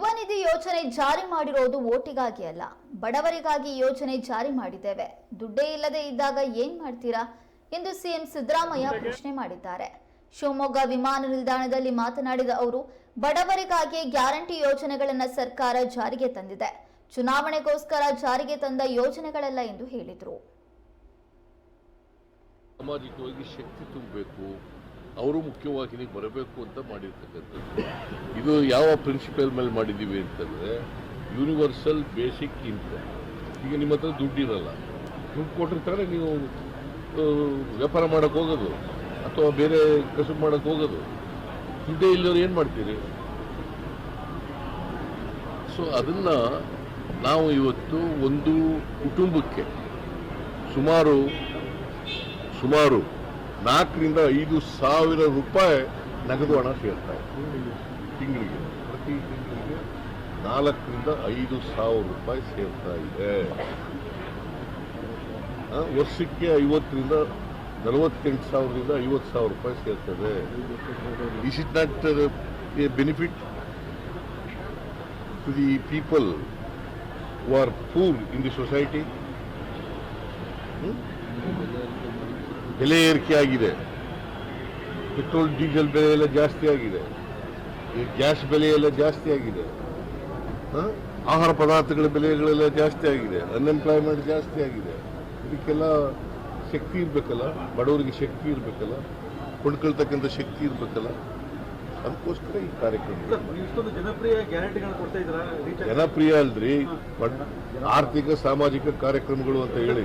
ಯುವ ನಿಧಿ ಯೋಜನೆ ಜಾರಿ ಮಾಡಿರೋದು ಓಟಿಗಾಗಿ ಅಲ್ಲ. ಬಡವರಿಗಾಗಿ ಯೋಜನೆ ಜಾರಿ ಮಾಡಿದ್ದೇವೆ. ದುಡ್ಡೇ ಇಲ್ಲದೆ ಇದ್ದಾಗ ಏನ್ ಮಾಡ್ತೀರಾ? ಎಂದು ಸಿಎಂ ಸಿದ್ದರಾಮಯ್ಯ ಪ್ರಶ್ನೆ ಮಾಡಿದ್ದಾರೆ. ಶಿವಮೊಗ್ಗ ವಿಮಾನ ನಿಲ್ದಾಣದಲ್ಲಿ ಮಾತನಾಡಿದ ಅವರು ಬಡವರಿಗಾಗಿ ಗ್ಯಾರಂಟಿ ಯೋಜನೆಗಳನ್ನ ಸರ್ಕಾರ ಜಾರಿಗೆ ತಂದಿದೆ. ಚುನಾವಣೆಗೋಸ್ಕರ ಜಾರಿಗೆ ತಂದ ಯೋಜನೆಗಳಲ್ಲ ಎಂದು ಹೇಳಿದರು. ಸಾಮಾಜಿಕವಾಗಿ ಮುಖ್ಯವಾಗಿ ಅವರು ಮುಖ್ಯವಾಹಿನಿಗೆ ಬರಬೇಕು ಅಂತ ಮಾಡಿರ್ತಕ್ಕಂಥದ್ದು. ಇದು ಯಾವ ಪ್ರಿನ್ಸಿಪಲ್ ಮೇಲೆ ಮಾಡಿದ್ದೀವಿ ಅಂತಂದರೆ ಯೂನಿವರ್ಸಲ್ ಬೇಸಿಕ್ ಇನ್ಕಮ್ ಈಗ ನಿಮ್ಮ ಹತ್ರ ದುಡ್ಡಿರಲ್ಲ ದುಡ್ಡು ಕೊಟ್ಟಿರ್ತಾರೆ, ನೀವು ವ್ಯಾಪಾರ ಮಾಡೋಕ್ಕೆ ಹೋಗೋದು. ಅಥವಾ ಬೇರೆ ಕಸುಬು ಮಾಡೋಕ್ಕೆ ಹೋಗೋದು. ದುಡ್ಡೇ ಇಲ್ಲವ್ರು ಏನು ಮಾಡ್ತೀರಿ? ಸೊ ಅದನ್ನು ನಾವು ಇವತ್ತು ಒಂದು ಕುಟುಂಬಕ್ಕೆ ಸುಮಾರು ಸುಮಾರು ನಾಲ್ಕರಿಂದ ಐದು ಸಾವಿರ ರೂಪಾಯಿ ನಗದು ಹಣ ಸೇರ್ತಾ ಇದೆ. ತಿಂಗಳಿಗೆ. ಪ್ರತಿ ತಿಂಗಳಿಗೆ ನಾಲ್ಕರಿಂದ ಐದು ಸಾವಿರ ರೂಪಾಯಿ ಸೇರ್ತಾ ಇದೆ. ವರ್ಷಕ್ಕೆ ಐವತ್ತರಿಂದ, ನಲವತ್ತೆಂಟು ಸಾವಿರದಿಂದ ಐವತ್ತು ಸಾವಿರ ರೂಪಾಯಿ ಸೇರ್ತದೆ. Is it not a benefit to the people who are poor in the society ಬೆಲೆ ಏರಿಕೆ ಆಗಿದೆ. ಪೆಟ್ರೋಲ್, ಡೀಸೆಲ್ ಬೆಲೆ ಎಲ್ಲ ಜಾಸ್ತಿ ಆಗಿದೆ. ಈ ಗ್ಯಾಸ್ ಬೆಲೆ ಎಲ್ಲ ಜಾಸ್ತಿ ಆಗಿದೆ? ಆಹಾರ ಪದಾರ್ಥಗಳ ಬೆಲೆಗಳೆಲ್ಲ ಜಾಸ್ತಿ ಆಗಿದೆ. ಅನ್ಎಂಪ್ಲಾಯ್ಮೆಂಟ್ ಜಾಸ್ತಿ ಆಗಿದೆ. ಇದಕ್ಕೆಲ್ಲ ಶಕ್ತಿ ಇರಬೇಕಲ್ಲ? ಬಡವರಿಗೆ ಶಕ್ತಿ ಇರಬೇಕಲ್ಲ? ಕೊಂಡ್ಕೊಳ್ತಕ್ಕಂಥ ಶಕ್ತಿ ಇರಬೇಕಲ್ಲ? ಅದಕ್ಕೋಸ್ಕರ ಈ ಕಾರ್ಯಕ್ರಮ ಸರ್, ನೀವು ಇಷ್ಟೊಂದು ಜನಪ್ರಿಯ ಗ್ಯಾರಂಟಿಗಳನ್ನ ಕೊಡ್ತಾ ಇದ್ದೀರಾ? ರೀಚಾರ್ಜ್ ಜನಪ್ರಿಯ ಅಲ್ರಿ ಬಟ್ ಆರ್ಥಿಕ ಸಾಮಾಜಿಕ ಕಾರ್ಯಕ್ರಮಗಳು ಅಂತ ಹೇಳಿ.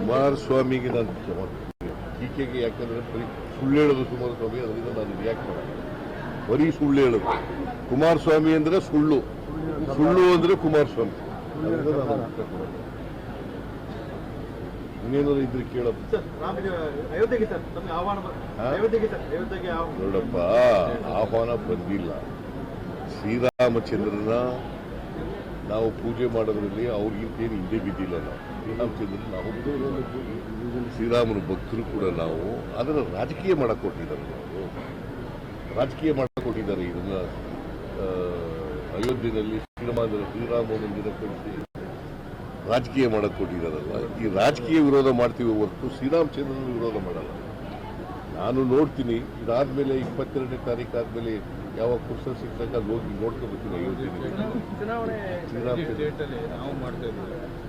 ಕುಮಾರಸ್ವಾಮಿಗೆ ನಾನು ಟೀಕೆಗೆ ಯಾಕಂದ್ರೆ ಬರೀ ಸುಳ್ಳು ಹೇಳೋದು ಕುಮಾರಸ್ವಾಮಿ ಅದರಿಂದ ನಾನು ರಿಯಾಕ್ಟ್ ಮಾಡ್ತೀನಿ. ಬರೀ ಸುಳ್ಳು ಹೇಳೋದು. ಕುಮಾರಸ್ವಾಮಿ ಅಂದ್ರೆ ಸುಳ್ಳು. ಸುಳ್ಳು ಅಂದ್ರೆ ಕುಮಾರಸ್ವಾಮಿ ಅದರಿಂದ ನಾನು ಉತ್ತರ ಕೊಡಲ್ಲ. ಇನ್ನೇನಾದ್ರು ಇದ್ರೆ ಕೇಳಪ್ಪ ಸರ್ ರಾಮ ಇದು ಅಯೋಧ್ಯೆಗೆ ಸರ್ ನಮ್ಗೆ ಆಹ್ವಾನ ಬ- ಹಾ? ಅಯೋಧ್ಯೆಗೆ ಸರ್ ಇದ್ರೆ ಕೇಳಪ್ಪ. ನೋಡಪ್ಪ ಆಹ್ವಾನ ಬಂದಿಲ್ಲ. ಶ್ರೀರಾಮಚಂದ್ರನ ನಾವು ಪೂಜೆ ಮಾಡೋದ್ರಲ್ಲಿ ಅವ್ರಿಗಿಂತ ಏನು ಹಿಂದೆ ಬಿದ್ದಿಲ್ಲ ನಾವು. ಶ್ರೀರಾಮಚಂದ್ರನ ನಾವು ಶ್ರೀರಾಮನ ಭಕ್ತರು ಕೂಡ ನಾವು ಅದನ್ನು ರಾಜಕೀಯ ಮಾಡಕ್ ಕೊಟ್ಟಿದ್ದಾರೆ ರಾಜಕೀಯ ಮಾಡಕ್ ಕೊಟ್ಟಿದ್ದಾರೆ ಇದನ್ನ ಅಯೋಧ್ಯೆಯಲ್ಲಿ ಶ್ರೀರಾಮ ಶ್ರೀರಾಮ ಮಂದಿರ ಕಳಿಸಿ ರಾಜಕೀಯ ಮಾಡೋಕ್ಕೆ ಕೊಟ್ಟಿದ್ದಾರಲ್ಲ ಈ ರಾಜಕೀಯ ವಿರೋಧ ಮಾಡ್ತೀವಿ ಹೊರತು ಶ್ರೀರಾಮಚಂದ್ರನ ವಿರೋಧ ಮಾಡಲ್ಲ. ನಾನು ನೋಡ್ತೀನಿ ಇದಾದ್ಮೇಲೆ ಇಪ್ಪತ್ತೆರಡನೇ ತಾರೀಕು ಆದ್ಮೇಲೆ ಯಾವ ಪುಸ್ತಕ ಸಿಕ್ಕಾಗ ಹೋಗಿ ನೋಡ್ಕೋಬೇಕು ಯೋಜನೆ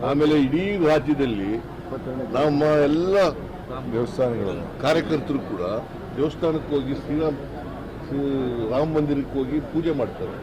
ಆಮೇಲೆ ಇಡೀ ರಾಜ್ಯದಲ್ಲಿ ನಮ್ಮ ಎಲ್ಲ ದೇವಸ್ಥಾನಗಳು. ಕಾರ್ಯಕರ್ತರು ಕೂಡ ದೇವಸ್ಥಾನಕ್ಕೆ ಹೋಗಿ ಶ್ರೀರಾಮ್ ಶ್ರೀ ರಾಮ ಮಂದಿರಕ್ಕೆ ಹೋಗಿ ಪೂಜೆ ಮಾಡ್ತಾರೆ.